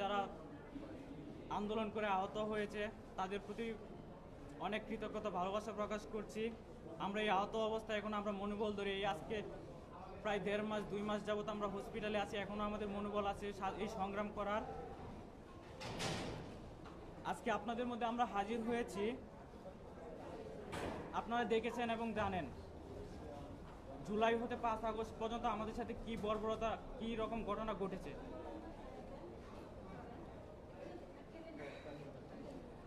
যারা আন্দোলন করে আহত হয়েছে, তাদের প্রতি অনেক কৃতজ্ঞতা, ভালোবাসা প্রকাশ করছি। আমরা এই আহত অবস্থায় এখন আমরা মনোবল ধরে এই আজকে প্রায় দেড় মাস, দুই মাস যাবত আমরা হসপিটালে আছি এখনও আমাদের মনোবল আছে এই সংগ্রাম করার। আজকে আপনাদের মধ্যে আমরা হাজির হয়েছি। আপনারা দেখেছেন এবং জানেন, জুলাই হতে পাঁচ আগস্ট পর্যন্ত আমাদের সাথে কি বর্বরতা, কি রকম ঘটনা ঘটেছে।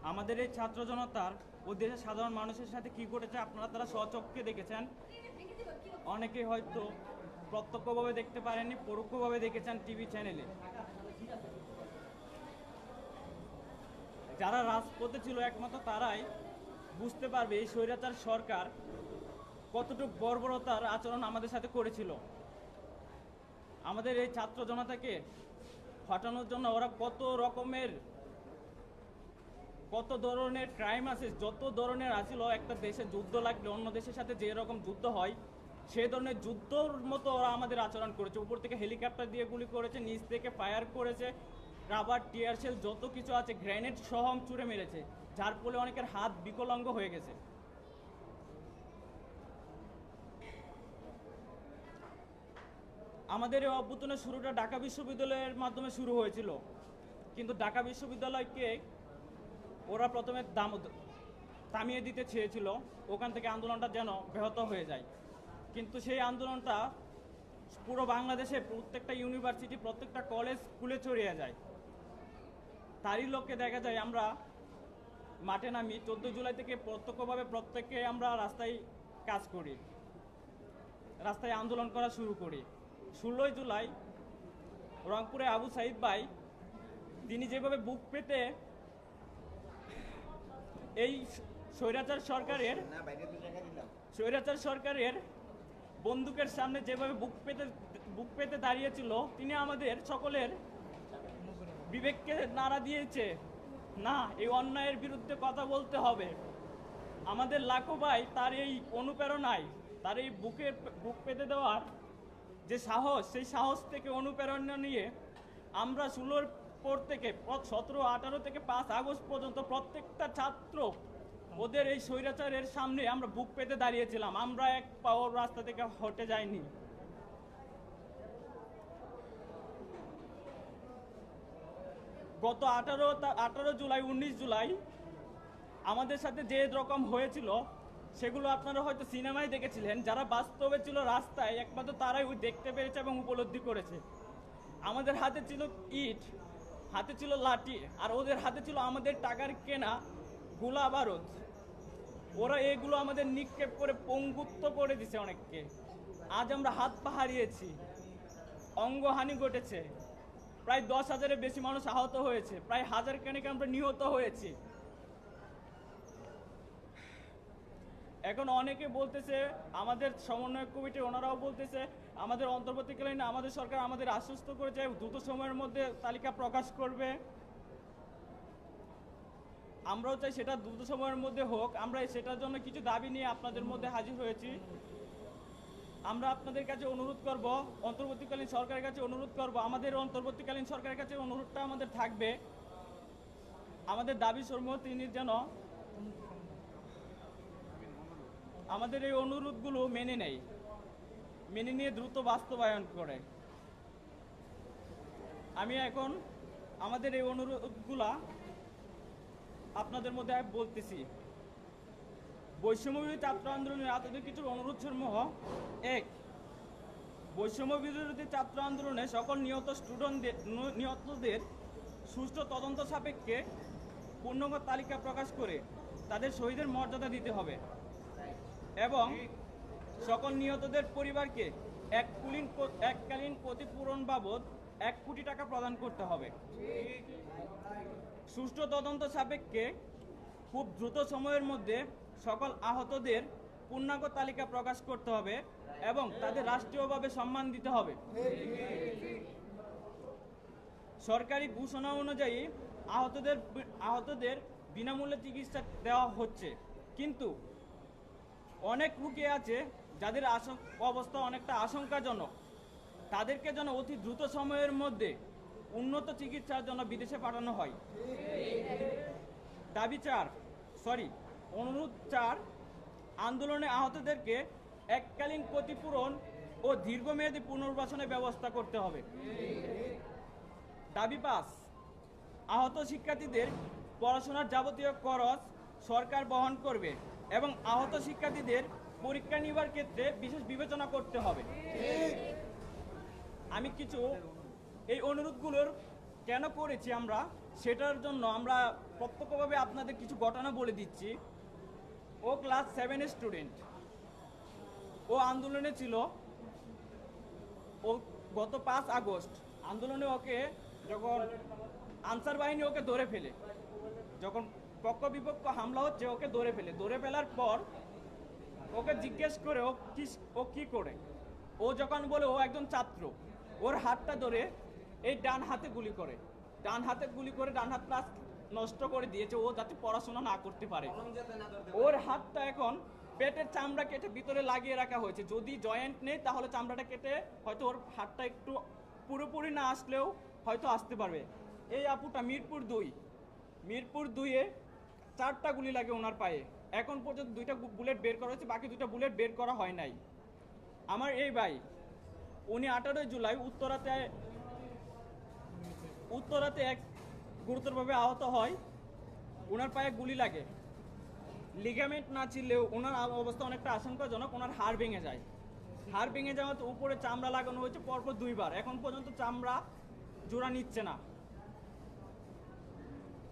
আমাদের এই ছাত্র জনতার ও দেশের সাধারণ মানুষের সাথে কি ঘটেছে আপনারা তারা স্বচক্ষে দেখেছেন। অনেকে হয়তো প্রত্যক্ষভাবে দেখতে পারেননি, পরোক্ষভাবে দেখেছেন টিভি চ্যানেলে। যারা রাজপথে ছিল একমাত্র তারাই বুঝতে পারবে এই স্বৈরাচার সরকার কতটুক বর্বরতার আচরণ আমাদের সাথে করেছিল। আমাদের এই ছাত্র জনতাকে হটানোর জন্য ওরা কত রকমের কত ধরনের ক্রাইম আছে, যত ধরনের আছিল একটা দেশে যুদ্ধ লাগলে অন্য দেশের সাথে যে রকম যুদ্ধ হয় সেই ধরনের যুদ্ধর মতো ওরা আমাদের আচরণ করেছে। উপর থেকে হেলিকপ্টার দিয়ে গুলি করেছে, নিচ থেকে ফায়ার করেছে রাবার টিয়ার শেল যত কিছু আছে গ্রেনেড সহ চুরে মেরেছে, যার ফলে অনেকের হাত বিকলাঙ্গ হয়ে গেছে। আমাদের এই অভ্যুত্থানের শুরুটা ঢাকা বিশ্ববিদ্যালয়ের মাধ্যমে শুরু হয়েছিল। কিন্তু ঢাকা বিশ্ববিদ্যালয়কে ওরা প্রথমে দাম থামিয়ে দিতে চেয়েছিল, ওখান থেকে আন্দোলনটা যেন ব্যাহত হয়ে যায়। কিন্তু সেই আন্দোলনটা পুরো বাংলাদেশে প্রত্যেকটা ইউনিভার্সিটি, প্রত্যেকটা কলেজ স্কুলে ছড়িয়ে যায়। তারই লোককে দেখা যায় আমরা মাঠে নামি, চোদ্দ জুলাই থেকে প্রত্যক্ষভাবে প্রত্যেকে আমরা রাস্তায় কাজ করি, রাস্তায় আন্দোলন করা শুরু করি। ষোলোই জুলাই রংপুরে আবু সাইদ ভাই, তিনি যেভাবে বুক পেতে এই স্বৈরাচার সরকারের স্বৈরাচার সরকারের বন্দুকের সামনে যেভাবে বুক পেতে বুক পেতে দাঁড়িয়েছিল তিনি আমাদের সকলের বিবেককে নাড়া দিয়েছে। না এই অন্যায়ের বিরুদ্ধে কথা বলতে হবে। আমাদের লাখো ভাই তার এই অনুপ্রেরণায় তার এই বুকে বুক পেতে দেওয়ার যে সাহস সেই সাহস থেকে অনুপ্রেরণা নিয়ে আমরা ষোলোর পর থেকে সতেরো, আঠারো থেকে পাঁচ আগস্ট পর্যন্ত প্রত্যেকটা ছাত্র ওদের এই স্বৈরাচারের সামনে আমরা বুক পেতে দাঁড়িয়েছিলাম। আমরা এক পাও রাস্তা থেকে হটে যাইনি। গত আঠারো আঠারো জুলাই, উনিশ জুলাই আমাদের সাথে যে রকম হয়েছিল, সেগুলো আপনারা হয়তো সিনেমায় দেখেছিলেন। যারা বাস্তবে ছিল রাস্তায়, একমাত্র তারাই ওই দেখতে পেরেছে এবং উপলব্ধি করেছে। আমাদের হাতে ছিল ইট। হাতে ছিল লাঠি আর ওদের হাতে ছিল আমাদের টাকার কেনা গোলা বারুদ। ওরা এগুলো আমাদের নিক্ষেপ করে পঙ্গুত্ব করে দিছে অনেককে। আজ আমরা হাত পা হারিয়েছি। অঙ্গহানি ঘটেছে। প্রায় দশ হাজারের বেশি মানুষ আহত হয়েছে। প্রায় হাজার খানেক আমরা নিহত হয়েছি। এখন অনেকে বলতেছে, আমাদের সমন্বয় কমিটি ওনারাও বলতেছে আমাদের অন্তর্বর্তীকালীন আমাদের সরকার আমাদের আশ্বস্ত করেছে দ্রুত সময়ের মধ্যে তালিকা প্রকাশ করবে। আমরাও চাই সেটা দ্রুত সময়ের মধ্যে হোক। আমরা সেটার জন্য কিছু দাবি নিয়ে আপনাদের মধ্যে হাজির হয়েছি। আমরা আপনাদের কাছে অনুরোধ করব, অন্তর্বর্তীকালীন সরকারের কাছে অনুরোধ করব, আমাদের অন্তর্বর্তীকালীন সরকারের কাছে অনুরোধটা আমাদের থাকবে। আমাদের দাবি সমূহ তিনি যেন আমাদের এই অনুরোধগুলো মেনে নেয়। মেনে নিয়ে দ্রুত বাস্তবায়ন করে। আমি এখন আমাদের এই অনুরোধগুলা আপনাদের মধ্যে বলতেছি। বৈষম্যবিরোধী ছাত্র আন্দোলনের আতঙ্কিত কিছু অনুরোধ সমূহ এক বৈষম্য বিরোধী ছাত্র আন্দোলনে সকল নিহত স্টুডেন্টদের নিহতদের সুষ্ঠু তদন্ত সাপেক্ষে পূর্ণাঙ্গ তালিকা প্রকাশ করে তাদের শহীদের মর্যাদা দিতে হবে। এবং সকল নিহতদের পরিবারকে এক এককালীন ক্ষতিপূরণ বাবদ এক কোটি টাকা প্রদান করতে হবে। সুষ্ঠু তদন্ত সাপেক্ষে খুব দ্রুত সময়ের মধ্যে সকল আহতদের পূর্ণাঙ্গ তালিকা প্রকাশ করতে হবে এবং তাদের রাষ্ট্রীয়ভাবে সম্মান দিতে হবে। সরকারি ঘোষণা অনুযায়ী আহতদের আহতদের বিনামূল্যে চিকিৎসা দেওয়া হচ্ছে। কিন্তু অনেক রুগী আছে যাদের অবস্থা অনেকটা আশঙ্কাজনক, তাদেরকে যেন অতি দ্রুত সময়ের মধ্যে উন্নত চিকিৎসার জন্য বিদেশে পাঠানো হয়। দাবি চার সরি অনুরোধ চার, আন্দোলনে আহতদেরকে এককালীন ক্ষতিপূরণ ও দীর্ঘমেয়াদী পুনর্বাসনের ব্যবস্থা করতে হবে। দাবি পাঁচ, আহত শিক্ষার্থীদের পড়াশোনার যাবতীয় খরচ সরকার বহন করবে এবং আহত শিক্ষার্থীদের পরীক্ষা নেবার ক্ষেত্রে বিশেষ বিবেচনা করতে হবে। আমি কিছু এই অনুরোধগুলোর কেন করেছি আমরা, সেটার জন্য আমরা প্রত্যক্ষভাবে আপনাদের কিছু ঘটনা বলে দিচ্ছি। ও ক্লাস সেভেনের স্টুডেন্ট। ও আন্দোলনে ছিল। ও গত পাঁচ আগস্ট আন্দোলনে ওকে যখন আনসার বাহিনী ওকে ধরে ফেলে, যখন পক্ষ বিপক্ষ হামলা হচ্ছে ওকে ধরে ফেলে। ধরে ফেলার পর ওকে জিজ্ঞেস করে ও কি ও কি করে? ও যখন বলে ও একজন ছাত্র ওর হাতটা ধরে এই ডান হাতে গুলি করে। ডান হাতে গুলি করে ডান হাত প্লাস নষ্ট করে দিয়েছে ও যাতে পড়াশোনা না করতে পারে। ওর হাতটা এখন পেটের চামড়া কেটে ভিতরে লাগিয়ে রাখা হয়েছে। যদি জয়েন্ট নেই তাহলে চামড়াটা কেটে হয়তো ওর হাতটা একটু পুরোপুরি না আসলেও হয়তো আসতে পারবে। এই আপুটা মিরপুর দুই। মিরপুর দুইয়ে চারটা গুলি লাগে ওনার পায়ে। এখন পর্যন্ত দুইটা বুলেট বের করা হয়েছে, বাকি দুইটা বুলেট বের করা হয় নাই। আমার এই ভাই, উনি আঠারোই জুলাই উত্তরাতে উত্তরাতে এক গুরুতরভাবে আহত হয়। ওনার পায়ে গুলি লাগে। লিগামেন্ট না ছিললেও ওনার অবস্থা অনেকটা আশঙ্কাজনক ওনার হাড় ভেঙে যায়। হাড় ভেঙে যাওয়াতে উপরে চামড়া লাগানো হয়েছে পরপর দুইবার। এখন পর্যন্ত চামড়া জোড়া নিচ্ছে না।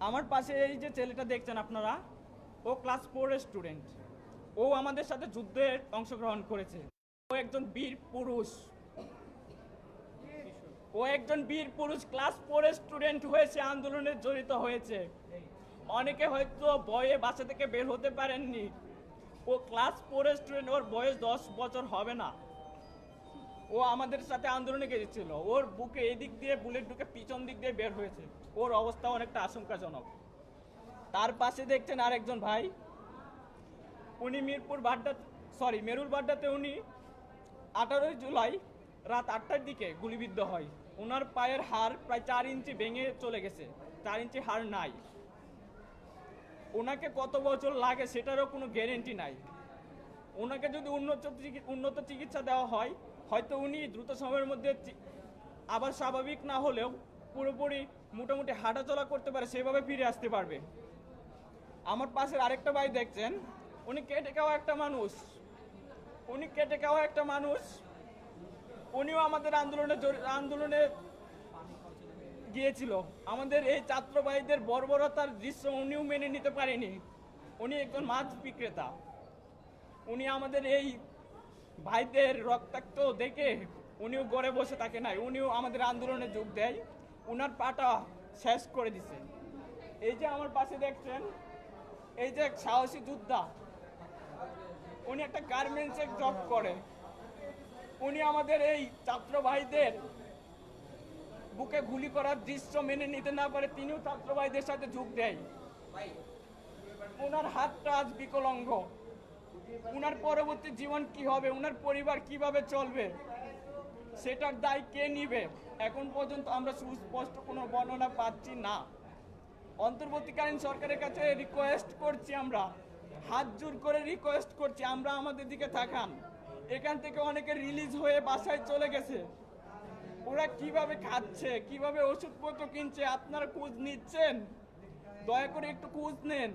আমার পাশে এই যে ছেলেটা দেখছেন আপনারা ও ক্লাস ফোরের স্টুডেন্ট ও আমাদের সাথে যুদ্ধে অংশগ্রহণ করেছে। ও একজন বীর পুরুষ। ও একজন বীর পুরুষ ক্লাস ফোরের স্টুডেন্ট হয়েছে, আন্দোলনে জড়িত হয়েছে। অনেকে হয়তো বয়ে বাসা থেকে বের হতে পারেননি। ও ক্লাস ফোরের স্টুডেন্ট ওর বয়স দশ বছর হবে না। ও আমাদের সাথে আন্দোলনে গেছিল ওর বুকে এদিক দিয়ে বুলেট ঢুকে পিছন দিক দিয়ে বের হয়েছে। ওর অবস্থা অনেকটা আশঙ্কাজনক। তার পাশে দেখছেন আরেকজন ভাই। উনি মিরপুর বাড্ডা সরি মেরুল বাড্ডাতে উনি আঠারোই জুলাই রাত আটটার দিকে গুলিবিদ্ধ হয়। ওনার পায়ের হাড় প্রায় চার ইঞ্চি ভেঙে চলে গেছে। চার ইঞ্চি হাড় নাই। ওনাকে কত বছর লাগে সেটারও কোনো গ্যারেন্টি নাই। ওনাকে যদি উন্নত উন্নত চিকিৎসা দেওয়া হয়, হয়তো উনি দ্রুত সময়ের মধ্যে আবার স্বাভাবিক না হলেও পুরোপুরি মোটামুটি হাঁটাচলা করতে পারে, সেভাবে ফিরে আসতে পারবে। আমার পাশের আরেকটা ভাই দেখছেন, উনি কেটে খাওয়া একটা মানুষ। উনি কেটে খাওয়া একটা মানুষ। উনিও আমাদের আন্দোলনে আন্দোলনে গিয়েছিল। আমাদের এই ছাত্র ভাইদের বর্বরতার দৃশ্য উনিও মেনে নিতে পারেনি। উনি একজন মাছ বিক্রেতা। উনি আমাদের এই ভাইদের রক্তাক্ত দেখে উনিও গড়ে বসে থাকে নাই। উনিও আমাদের আন্দোলনে যোগ দেয়। উনার পাটা শেষ করে দিছে। এই যে আমার পাশে দেখছেন এই যে সাহসী যোদ্ধা, উনি একটা গার্মেন্টসে জব করে। উনি আমাদের এই ছাত্র ভাইদের বুকে গুলি করার দৃশ্য মেনে নিতে না পারে, তিনিও ছাত্র ভাইদের সাথে যোগ দেয়। ওনার হাতটা আজ বিকলঙ্গ। উনার পরবর্তী জীবন কি হবে, উনার পরিবার কীভাবে চলবে, সেটার দায় কে নিবে? এখন পর্যন্ত আমরা সুস্পষ্ট কোনো বর্ণনা পাচ্ছি না। অন্তর্বর্তীকালীন সরকারের কাছে রিকোয়েস্ট করছি আমরা। হাত জোর করে রিকোয়েস্ট করছি, আমরা আমাদের দিকে তাকান। এখান থেকে অনেকে রিলিজ হয়ে বাসায় চলে গেছে। ওরা কীভাবে খাচ্ছে, কীভাবে ওষুধপত্র কিনছে, আপনারা খোঁজ নিচ্ছেন? দয়া করে একটু খোঁজ নেন।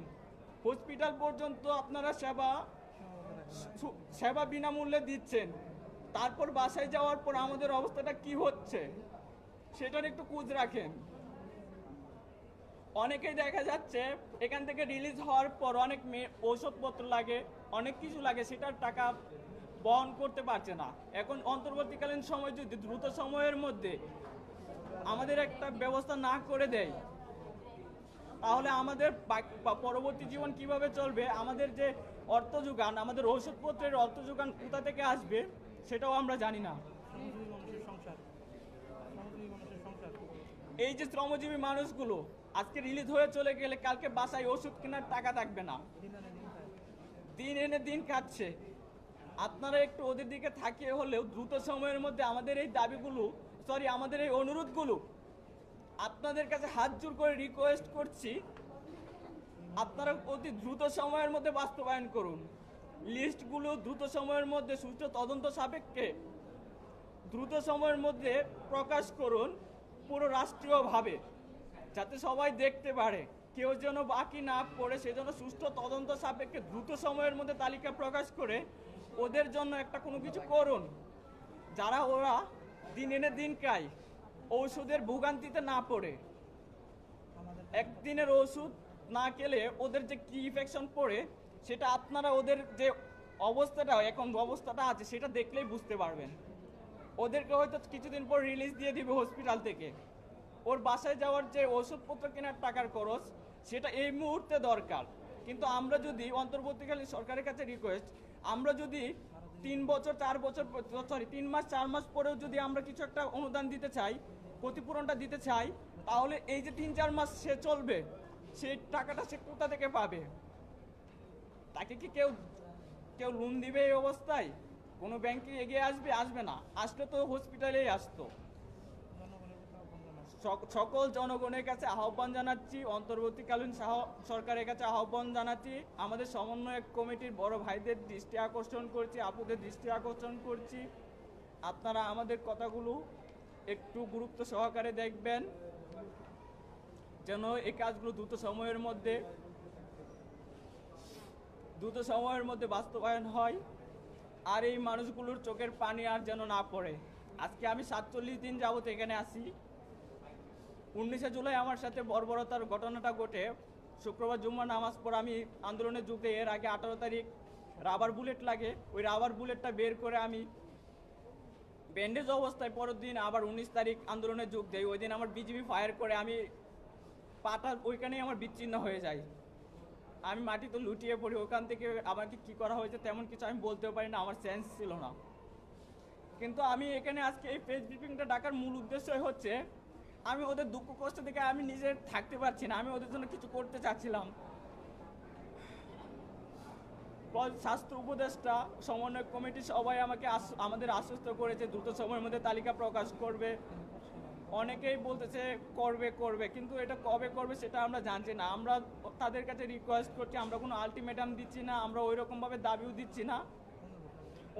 হসপিটাল পর্যন্ত আপনারা সেবা সেবা বিনামূল্যে দিচ্ছেন। তারপর বাসায় যাওয়ার পর আমাদের অবস্থাটা কি হচ্ছে, সেটার একটু খোঁজ রাখেন। অনেকেই দেখা যাচ্ছে এখান থেকে রিলিজ হওয়ার পর অনেক ঔষধপত্র লাগে অনেক কিছু লাগে সেটার টাকা বহন করতে পারছে না। এখন অন্তর্বর্তীকালীন সময় যদি দ্রুত সময়ের মধ্যে আমাদের একটা ব্যবস্থা না করে দেয় তাহলে আমাদের পরবর্তী জীবন কীভাবে চলবে? আমাদের যে অর্থ যোগান আমাদের ঔষধপত্রের অর্থ যোগান কোথা থেকে আসবে সেটাও আমরা জানি না। এই যে শ্রমজীবী মানুষগুলো আজকে রিলিজ হয়ে চলে গেলে কালকে বাসায় ওষুধ কেনার টাকা থাকবে না। দিন এনে দিন খাচ্ছে আপনারা একটু ওদের দিকে থাকিয়ে হলেও দ্রুত সময়ের মধ্যে আমাদের এই দাবিগুলো সরি আমাদের এই অনুরোধগুলো আপনাদের কাছে হাত জোর করে রিকোয়েস্ট করছি। আপনারা অতি দ্রুত সময়ের মধ্যে বাস্তবায়ন করুন। লিস্টগুলো দ্রুত সময়ের মধ্যে সুষ্ঠু তদন্ত সাপেক্ষে দ্রুত সময়ের মধ্যে প্রকাশ করুন পুরো রাষ্ট্রীয়ভাবে। যাতে সবাই দেখতে পারে। কেউ যেন বাকি না পড়ে সেজন্য সুষ্ঠু তদন্ত সাপেক্ষে দ্রুত সময়ের মধ্যে তালিকা প্রকাশ করে ওদের জন্য একটা কোনো কিছু করুন। যারা ওরা দিন এনে দিন খায়, ঔষধের ভোগান্তিতে না পড়ে। একদিনের ওষুধ না খেলে ওদের যে কি ইফেকশন পড়ে, সেটা আপনারা ওদের যে অবস্থাটা, এখন অবস্থাটা আছে, সেটা দেখলেই বুঝতে পারবেন। ওদেরকে হয়তো কিছুদিন পর রিলিজ দিয়ে দিবে হসপিটাল থেকে। ওর বাসায় যাওয়ার যে ওষুধপত্র কেনার টাকার খরচ, সেটা এই মুহূর্তে দরকার। কিন্তু আমরা যদি অন্তর্বর্তীকালীন সরকারের কাছে রিকোয়েস্ট আমরা যদি তিন বছর, চার বছর সরি তিন মাস, চার মাস পরেও যদি আমরা কিছু একটা অনুদান দিতে চাই, ক্ষতিপূরণটা দিতে চাই, তাহলে এই যে তিন, চার মাস সে চলবে সেই টাকাটা সে কোথা থেকে পাবে? তাকে কি কেউ কেউ লোন দিবে এই অবস্থায়? কোনো ব্যাংকে এগিয়ে আসবে? আসবে না। আসলে তো হসপিটালেই আসতো জনগণের প্রতি আহ্বান জানাচ্ছি সক- সকল জনগণের কাছে আহ্বান জানাচ্ছি, অন্তর্বর্তীকালীন সাহ- সরকারের কাছে আহ্বান জানাচ্ছি, আমাদের সমন্বয়ক কমিটির বড় ভাইদের দৃষ্টি আকর্ষণ করছি, আপুদের দৃষ্টি আকর্ষণ করছি। আপনারা আমাদের কথাগুলো একটু গুরুত্ব সহকারে দেখবেন, যেন এই কাজগুলো দ্রুত সময়ের মধ্যে, দ্রুত সময়ের মধ্যে বাস্তবায়ন হয়, আর এই মানুষগুলোর চোখের পানি আর যেন না পড়ে। আজকে আমি সাতচল্লিশ দিন যাবত এখানে আসি উনিশে জুলাই আমার সাথে বর্বরতার ঘটনাটা ঘটে। শুক্রবার জুম্মা নামাজ পর আমি আন্দোলনে যোগ এর আগে আঠারো তারিখ রাবার বুলেট লাগে। ওই রাবার বুলেটটা বের করে আমি ব্যান্ডেজ অবস্থায় পরের দিন আবার উনিশ তারিখ আন্দোলনে যোগ দেই। ওই দিন আমার বিজিবি ফায়ার করে আমি পাটা ওইখানেই আমার বিচ্ছিন্ন হয়ে যায় আমি মাটিতে লুটিয়ে পড়ি, ওখান থেকে আমাকে কি করা হয়েছে তেমন কিছু আমি বলতেও পারি না, আমার সেন্স ছিল না। কিন্তু আমি এখানে আজকে এই প্রেস ব্রিফিংটা ডাকার মূল উদ্দেশ্যই হচ্ছে আমি ওদের দুঃখ কষ্ট থেকে আমি নিজে থাকতে পারছি না, আমি ওদের জন্য কিছু করতে চাচ্ছিলাম। স্বাস্থ্য উপদেষ্টা, সমন্বয় কমিটি সবাই আমাকে আমাদের আশ্বস্ত করেছে, দ্রুত সময়ের মধ্যে তালিকা প্রকাশ করবে। অনেকেই বলতেছে, করবে করবে, কিন্তু এটা কবে করবে সেটা আমরা জানছি না। আমরা তাদের কাছে রিকোয়েস্ট করছি, আমরা কোনো আলটিমেটাম দিচ্ছি না, আমরা ওই রকমভাবে দাবিও দিচ্ছি না।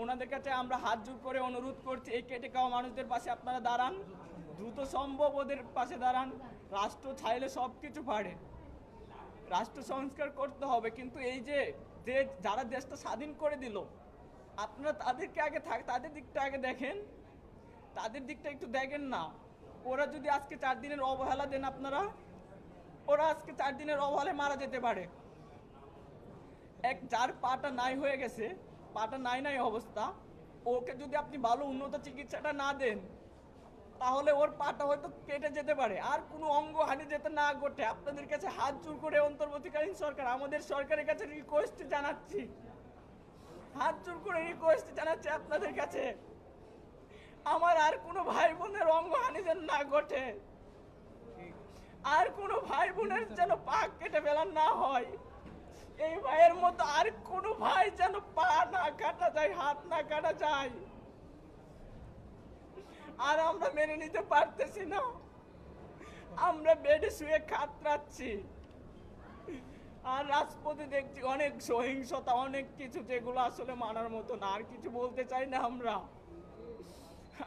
ওনাদের কাছে আমরা হাত জোর করে অনুরোধ করছি, এই কেটে খাওয়া মানুষদের পাশে আপনারা দাঁড়ান, দ্রুত সম্ভব ওদের পাশে দাঁড়ান, রাষ্ট্র চাইলে সব কিছু পারে রাষ্ট্র সংস্কার করতে হবে, কিন্তু এই যে যে যারা দেশটা স্বাধীন করে দিল, আপনারা তাদেরকে আগে থাক, তাদের দিকটা আগে দেখেন, তাদের দিকটা একটু দেখেন না। ওরা যদি আজকে চার দিনের অবহেলা দেন আপনারা, ওরা আজকে চার দিনের অবহেলায় মারা যেতে পারে। এক, যার পাটা নাই হয়ে গেছে পাটা নাই নাই অবস্থা। ওকে যদি আপনি ভালো উন্নত চিকিৎসাটা না দেন, তাহলে ওর পাটা হয়তো কেটে যেতে পারে। আর কোনো অঙ্গ হানি যেতে না ঘটে, আপনাদের কাছে হাত জোর করে অন্তর্বর্তীকালীন সরকার, আমাদের সরকারের কাছে রিকোয়েস্ট জানাচ্ছি। হাত জোর করে রিকোয়েস্ট জানাচ্ছি আপনাদের কাছে। আমার আর কোনো ভাই বোনের অঙ্গ হানি যেন না ঘটে। আর কোনো ভাই বোনের যেন পা কেটে ফেলা না হয়। এই ভাইয়ের মতো আর কোনো ভাই যেন পা না কাটা যায়, হাত না কাটা যায়। আর আমরা মেনে নিতে পারতেছি না। আমরা বেডে শুয়ে খাতরাচ্ছি। আর রাজপথে দেখছি অনেক সহিংসতা, অনেক কিছু যেগুলো আসলে মানার মতো না। আর কিছু বলতে চাই না আমরা।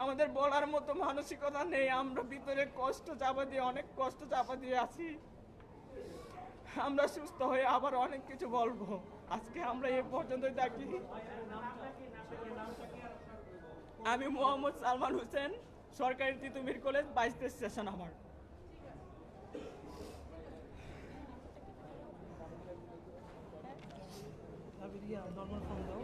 আমাদের বলার মতো মানসিকতা নেই। আমরা ভিতরে কষ্ট চাপা দিয়ে, অনেক কষ্ট চাপা দিয়ে আছি। আমরা সুস্থ হয়ে আবার অনেক কিছু বলব। আজকে আমরা এ পর্যন্তই থাকি। আমি মোহাম্মদ সালমান হোসেন, সরকারি তিতুমির কলেজ, বাইশ স্টেশন আমার। নর্মাল ফোন দাও।